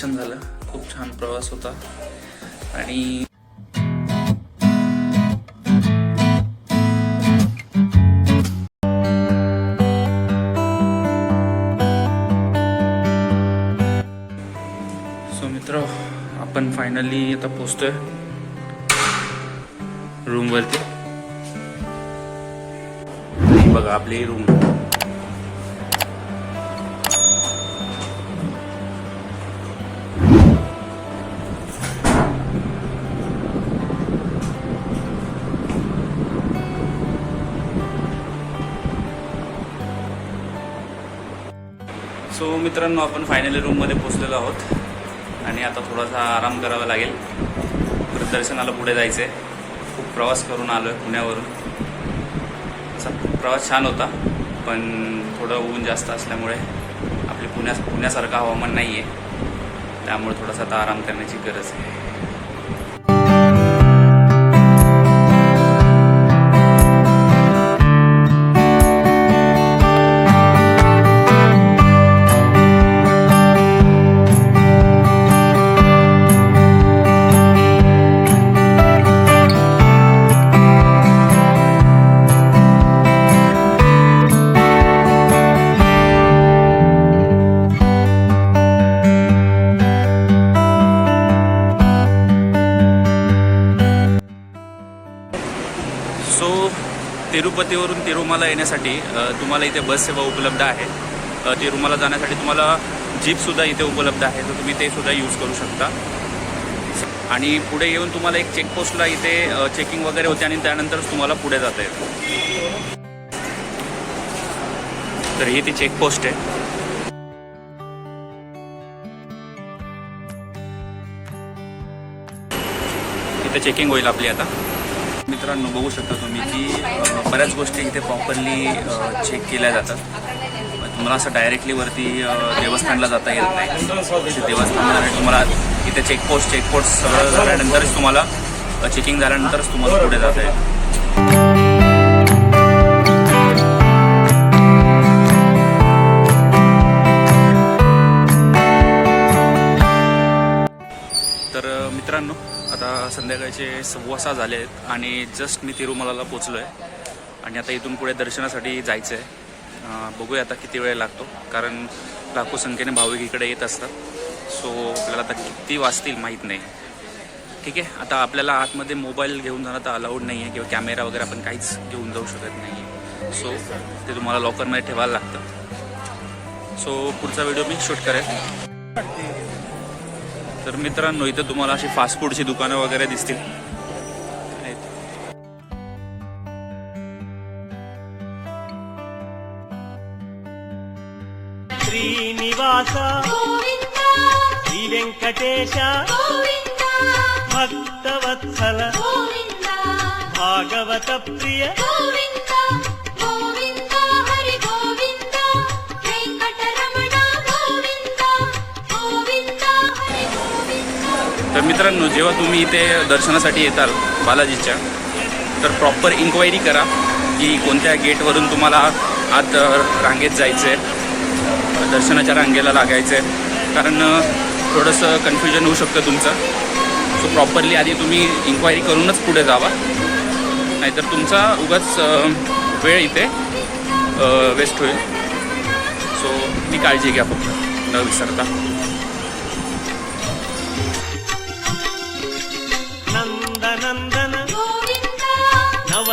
दर्शन झालं. खूप छान प्रवास होता. आणि सो मित्र आपण फायनली आता पोचतोय रूमवरती बघा आपली रूम सो मित्रांनो आपण फायनली रूममध्ये पोचलेलो आहोत. आणि आता थोडासा आराम करावा लागेल. परत दर्शनाला पुढे जायचं आहे खूप प्रवास करून आलो आहे पुण्यावरून. असा प्रवास छान होता पण थोडं ऊन जास्त असल्यामुळे आपले पुण्या पुण्यासारखं हवामान नाही आहे त्यामुळे थोडासा आता आराम करण्याची गरज आहे. तिरुपतीवरून तिरुमाला येण्यासाठी तुम्हाला इथे बस सेवा उपलब्ध आहे. तिरुमाला जाण्यासाठी तुम्हाला जीपसुद्धा इथे उपलब्ध आहे तर तुम्ही ते सुद्धा यूज करू शकता. आणि पुढे येऊन तुम्हाला एक चेकपोस्टला इथे चेकिंग वगैरे होते आणि त्यानंतरच तुम्हाला पुढे जाता येतं. तर ही ती चेकपोस्ट आहे. इथे चेकिंग होईल आपली आता. मित्रांनो बघू शकता तुम्ही की बऱ्याच गोष्टी इथे प्रॉपरली चेक केल्या जातात. तुम्हाला असं डायरेक्टली वरती देवस्थानला जाता येत नाही. देवस्थानला तुम्हाला इथे चेकपोस्ट चेकपोस्ट सगळं झाल्यानंतरच तुम्हाला चेकिंग झाल्यानंतरच तुम्हाला पुढे जाता येईल तर मित्रांनो आता संध्याकाळचे सव्वा सहा झाले आहेत आणि जस्ट मी तिरुमलाला पोचलो आहे आणि आता इथून पुढे दर्शनासाठी जायचं आहे बघूया आता किती वेळ लागतो कारण लाखो संख्येने भाविक इकडे येत असतात. सो आपल्याला आता किती वाचतील माहीत नाही. ठीक आहे आता आपल्याला आतमध्ये मोबाईल घेऊन जाणं तर अलाउड नाही आहे किंवा कॅमेरा वगैरे आपण काहीच घेऊन जाऊ शकत नाही आहे सो ते तुम्हाला लॉकरमध्ये ठेवायला लागतं. सो पुढचा व्हिडिओ मी शूट करेल तर मित्रांनो इथं तुम्हाला अशी फास्ट फूडची दुकानं वगैरे दिसतील आहेत. శ్రీనివాస గోవింద శ్రీ వెంకటేశ గోవింద భక్తవత్సల గోవింద భాగవత ప్రియ मित्रांनो जेव्हा तुम्ही इथे दर्शनासाठी येताल बालाजीच्या तर प्रॉपर इन्क्वायरी करा की कोणत्या गेटवरून तुम्हाला आत रांगेत जायचं आहे दर्शनाच्या रांगेला लागायचं आहे कारण थोडंसं कन्फ्युजन होऊ शकतं तुमचं. सो प्रॉपरली आधी तुम्ही इन्क्वायरी करूनच पुढे जावा. नाहीतर तुमचा उगाच वेळ इथे वेस्ट होईल. सो ती काळजी घ्या फक्त. न विसरता.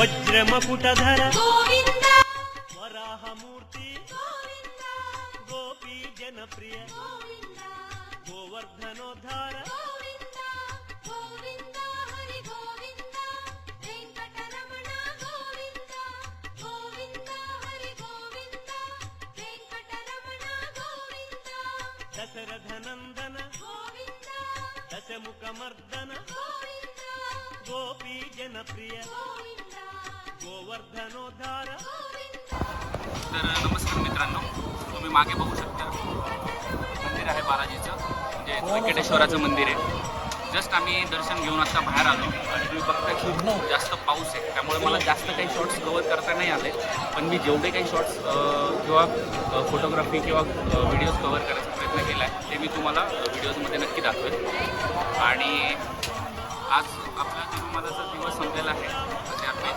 వజ్రమపుటధర వరాహమూర్తి. గోపీ జనప్రియ. గోవర్ధనోధార దశరథనందన. దశముఖమర్దన. గోపీ జనప్రియ. तर नमस्कार मित्रांनो तुम्ही मागे बघू शकता मंदिर आहे बालाजीचं म्हणजे व्यंकटेश्वराचं मंदिर आहे. जस्ट आम्ही दर्शन घेऊन आता बाहेर आलो आणि तुम्ही बघता खूप जास्त पाऊस आहे. त्यामुळे मला जास्त काही शॉर्ट्स कवर करता नाही आले पण मी जेवढे काही शॉर्ट्स किंवा फोटोग्राफी किंवा व्हिडिओज कवर करायचा प्रयत्न केला आहे ते मी तुम्हाला व्हिडिओजमध्ये नक्की दाखवेल आणि आज आपला तिरुमलाचा दिवस संपलेला आहे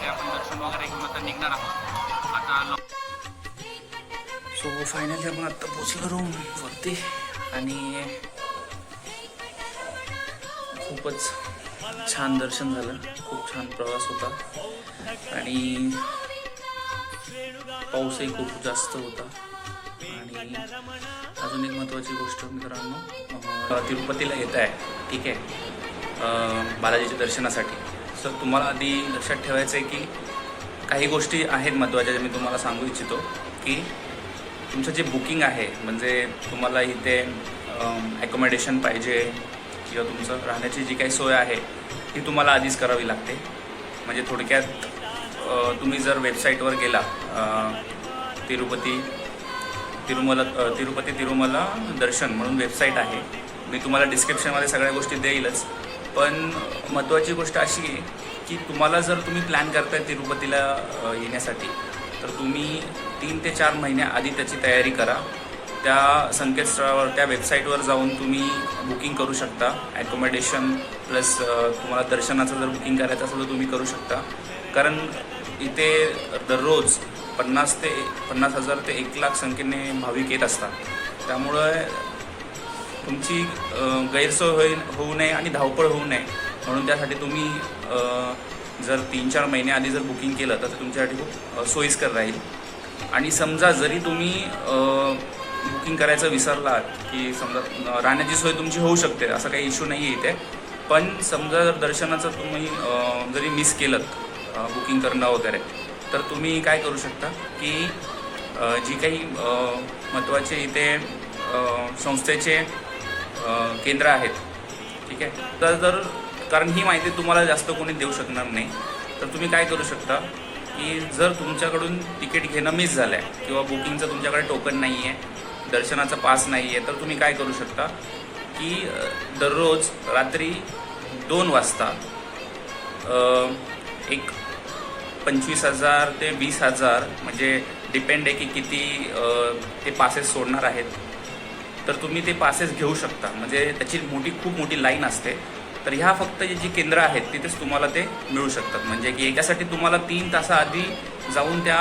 ते आपण दर्शन वगैरे घेऊन आता निघणार आहोत आता आलो सो फायनली आपण आत्ता पोचलो रूम वरती आणि खूपच छान दर्शन झालं. खूप छान प्रवास होता. आणि पाऊसही खूप जास्त होता. आणि अजून एक महत्त्वाची गोष्ट मित्रांनो तिरुपतीला येत आहे. ठीक आहे. बालाजीच्या दर्शनासाठी. सर तुम्हाला आधी लक्षात ठेवायचं आहे की काही गोष्टी आहेत महत्त्वाच्या ज्या मी तुम्हाला सांगू इच्छितो की तुमचं जे बुकिंग आहे म्हणजे तुम्हाला इथे ॲकोमोडेशन पाहिजे किंवा तुमचं राहण्याची जी काही सोय आहे ती तुम्हाला आधीच करावी लागते. म्हणजे थोडक्यात तुम्ही जर वेबसाईटवर गेला तिरुपती तिरुमला तिरुपती तिरुमला दर्शन म्हणून वेबसाईट आहे मी तुम्हाला डिस्क्रिप्शनमध्ये सगळ्या गोष्टी देईलच. पण महत्त्वाची गोष्ट अशी आहे की तुम्हाला जर तुम्ही प्लॅन करताय तिरुपतीला येण्यासाठी तर तुम्ही तीन ते चार महिन्या आधी त्याची तयारी करा. त्या संकेतस्थळावर त्या वेबसाईटवर जाऊन तुम्ही बुकिंग करू शकता. ॲकोमोडेशन प्लस तुम्हाला दर्शनाचं जर बुकिंग करायचं असेल तर तुम्ही करू शकता. कारण इथे दररोज पन्नास ते पन्नास हजार ते एक लाख संख्येने भाविक येत असतात. त्यामुळं तुमची गैरसोय होईल होऊ नये आणि धावपळ होऊ नये. म्हणून त्यासाठी तुम्ही जर तीन चार महिन्याआधी जर बुकिंग केलं तर ते तुमच्यासाठी खूप सोयीस्कर राहील. आणि समजा जरी तुम्ही बुकिंग करायचं विसरलात की समजा राहण्याची सोय तुमची होऊ शकते असा काही इश्यू नाही आहे इथे. पण समजा जर दर्शनाचं तुम्ही जरी मिस केलं बुकिंग करणं वगैरे तर तुम्ही काय करू शकता की जी काही महत्त्वाचे इथे संस्थेचे केंद्र आहेत. ठीक आहे? तर जर कारण ही माहिती तुम्हाला जास्त कोणी देऊ शकणार नाही तर तुम्ही काय करू शकता की जर तुमच्याकडून तिकीट घेणं मिस झालं आहे किंवा बुकिंगचं तुमच्याकडे टोकन नाही आहे दर्शनाचा पास नाही आहे तर तुम्ही काय करू शकता की दररोज रात्री दोन वाजता एक पंचवीस हजार ते वीस हजार म्हणजे डिपेंड आहे की किती ते पासेस सोडणार आहेत. तर तुम्ही ते पासेस घेऊ शकता. म्हणजे त्याची मोठी खूप मोठी लाईन असते. तर ह्या फक्त जी केंद्र आहेत तिथेच तुम्हाला ते मिळू शकतात. म्हणजे की याच्यासाठी तुम्हाला तीन तासाआधी जाऊन त्या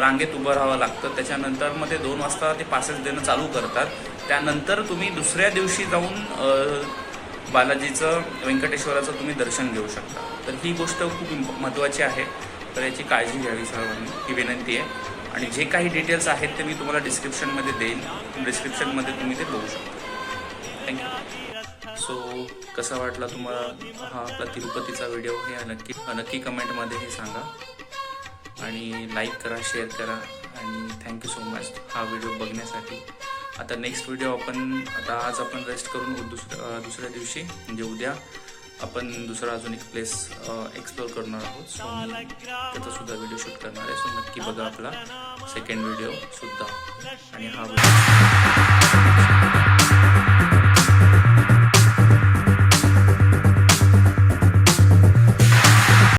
रांगेत उभं राहावं लागतं. त्याच्यानंतर मग ते दोन वाजता ते पासेस देणं चालू करतात. त्यानंतर तुम्ही दुसऱ्या दिवशी जाऊन बालाजीचं व्यंकटेश्वराचं तुम्ही दर्शन घेऊ शकता. तर ही गोष्ट खूप महत्त्वाची आहे. तर याची काळजी घ्यावी सर्वांनी. ही विनंती आहे. आणि जे काही डिटेल्स आहेत ते मी तुम्हाला डिस्क्रिप्शनमध्ये देईन डिस्क्रिप्शनमध्ये तुम्ही ते बघू शकता. थँक्यू सो कसा वाटला तुम्हाला हा आपला तिरुपतीचा व्हिडिओ हे नक्की नक्की कमेंटमध्ये हे सांगा. आणि लाईक करा शेअर करा. आणि थँक्यू सो मच हा व्हिडिओ बघण्यासाठी. आता नेक्स्ट व्हिडिओ आपण आता आज आपण रेस्ट करून दुसऱ्या दुसऱ्या दिवशी म्हणजे उद्या आपण दुसरा अजून एक प्लेस एक्सप्लोअर करणार आहोत. सो मी त्याचा सुद्धा व्हिडिओ शूट करणार आहे. सो नक्की बघा आपला सेकंड व्हिडिओ सुद्धा. आणि हा व्हिडिओ